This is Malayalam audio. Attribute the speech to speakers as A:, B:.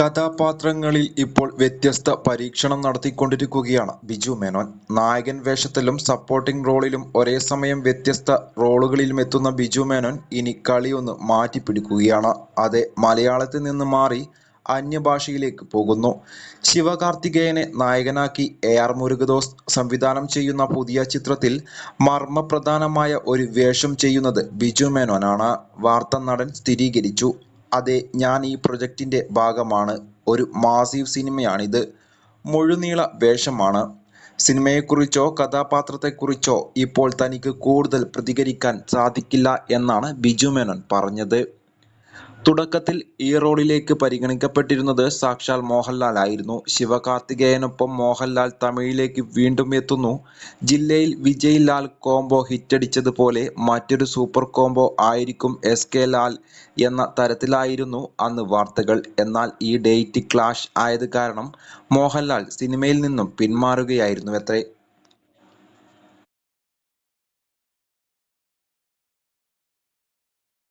A: കഥാപാത്രങ്ങളിൽ ഇപ്പോൾ വ്യത്യസ്ത പരീക്ഷണം നടത്തിക്കൊണ്ടിരിക്കുകയാണ് ബിജു മേനോൻ. നായകൻ വേഷത്തിലും സപ്പോർട്ടിംഗ് റോളിലും ഒരേ സമയം വ്യത്യസ്ത റോളുകളിലും എത്തുന്ന ബിജു മേനോൻ ഇനി കളിയൊന്ന് മാറ്റിപ്പിടിക്കുകയാണ്. അതെ മലയാളത്തിൽ നിന്ന് മാറി അന്യഭാഷയിലേക്ക് പോകുന്നു. ശിവകാർത്തികേയനെ നായകനാക്കി എ. ആർ. മുരുകദോസ് സംവിധാനം ചെയ്യുന്ന പുതിയ ചിത്രത്തിൽ മർമ്മപ്രധാനമായ ഒരു വേഷം ചെയ്യുന്നത് ബിജു മേനോനാണ്. വാർത്താ നടൻ സ്ഥിരീകരിച്ചു. അതെ ഞാൻ ഈ പ്രൊജക്റ്റിന്റെ ഭാഗമാണ്. ഒരു മാസീവ് സിനിമയാണിത്. മുഴുനീള വേഷമാണ്. സിനിമയെക്കുറിച്ചോ കഥാപാത്രത്തെക്കുറിച്ചോ ഇപ്പോൾ തനിക്ക് കൂടുതൽ പ്രതികരിക്കാൻ സാധിക്കില്ല എന്നാണ് ബിജു മേനോൻ പറഞ്ഞത്. തുടക്കത്തിൽ ഈ റോളിലേക്ക് പരിഗണിക്കപ്പെട്ടിരുന്നത് സാക്ഷാൽ മോഹൻലാൽ ആയിരുന്നു ശിവകാർത്തികേയനൊപ്പം മോഹൻലാൽ തമിഴിലേക്ക് വീണ്ടും എത്തുന്നു. ജില്ലയിൽ വിജയ് ലാൽ കോംബോ ഹിറ്റടിച്ചത് പോലെ മറ്റൊരു സൂപ്പർ കോംബോ ആയിരിക്കും എസ്. കെ. ലാൽ എന്ന തരത്തിലായിരുന്നു അന്ന് വാർത്തകൾ. എന്നാൽ ഈ ഡേറ്റ് ക്ലാഷ് ആയത് കാരണം മോഹൻലാൽ സിനിമയിൽ നിന്നും പിന്മാറുകയായിരുന്നുവത്രേ.